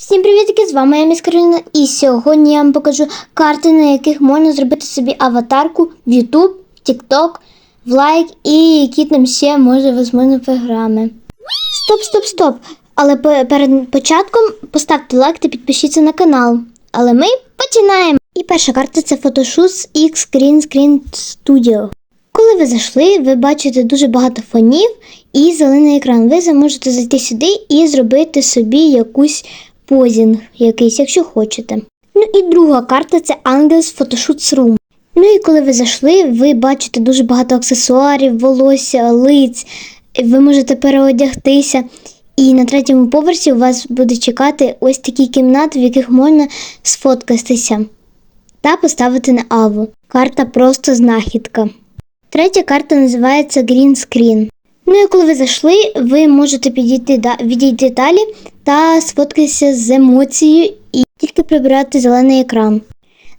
Всім привітки, з вами я Міс Кароліна, і сьогодні я вам покажу карти, на яких можна зробити собі аватарку в YouTube, TikTok, в лайк і які там ще може возможно програми. Стоп, стоп, стоп! Але перед початком поставте лайк та підпишіться на канал. Але ми починаємо! І перша карта це Photoshoot X Screen Screen Studio. Коли ви зайшли, ви бачите дуже багато фонів і зелений екран. Ви зможете зайти сюди і зробити собі якусь позінг, якийсь, якщо хочете. Ну і друга карта це Angels Photoshoot Room. Ну і коли ви зайшли, ви бачите дуже багато аксесуарів, волосся, лиць. Ви можете переодягтися. І на третьому поверсі у вас буде чекати ось такі кімнати, в яких можна сфоткатися та поставити на аву. Карта просто знахідка. Третя карта називається Green Screen. Ну і коли ви зайшли, ви можете підійти відійти далі та сфоткатися з емоцією і тільки прибирати зелений екран.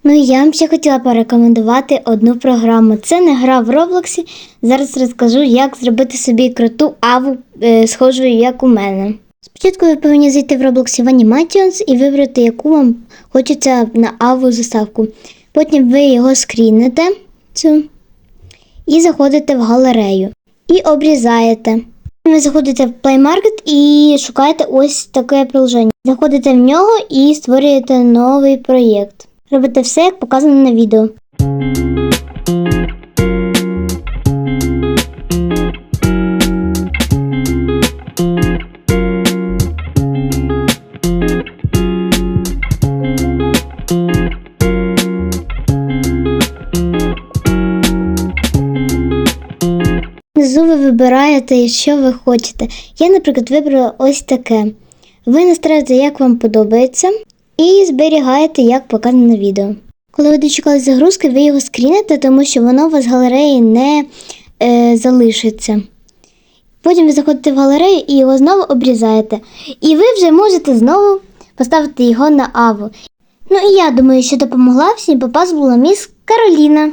Ну і я вам ще хотіла порекомендувати одну програму. Це не гра в Роблоксі. Зараз розкажу, як зробити собі круту аву, е, схожу, як у мене. Спочатку ви повинні зайти в Роблоксі в Animations і вибрати, яку вам хочеться на аву заставку. Потім ви його скріните цю і заходите в галерею і обрізаєте. Ви заходите в Play Market і шукаєте ось таке приложення. Заходите в нього і створюєте новий проєкт. Робите все, як показано на відео. Внизу ви вибираєте, що ви хочете. Я, наприклад, вибрала ось таке. Ви настраєте, як вам подобається, і зберігаєте, як показано на відео. Коли ви дочекались загрузки, ви його скріните, тому що воно у вас з галереї не е, залишиться. Потім ви заходите в галерею і його знову обрізаєте. І ви вже можете знову поставити його на аву. Ну і я думаю, що допомогла всім попас була міс Кароліна.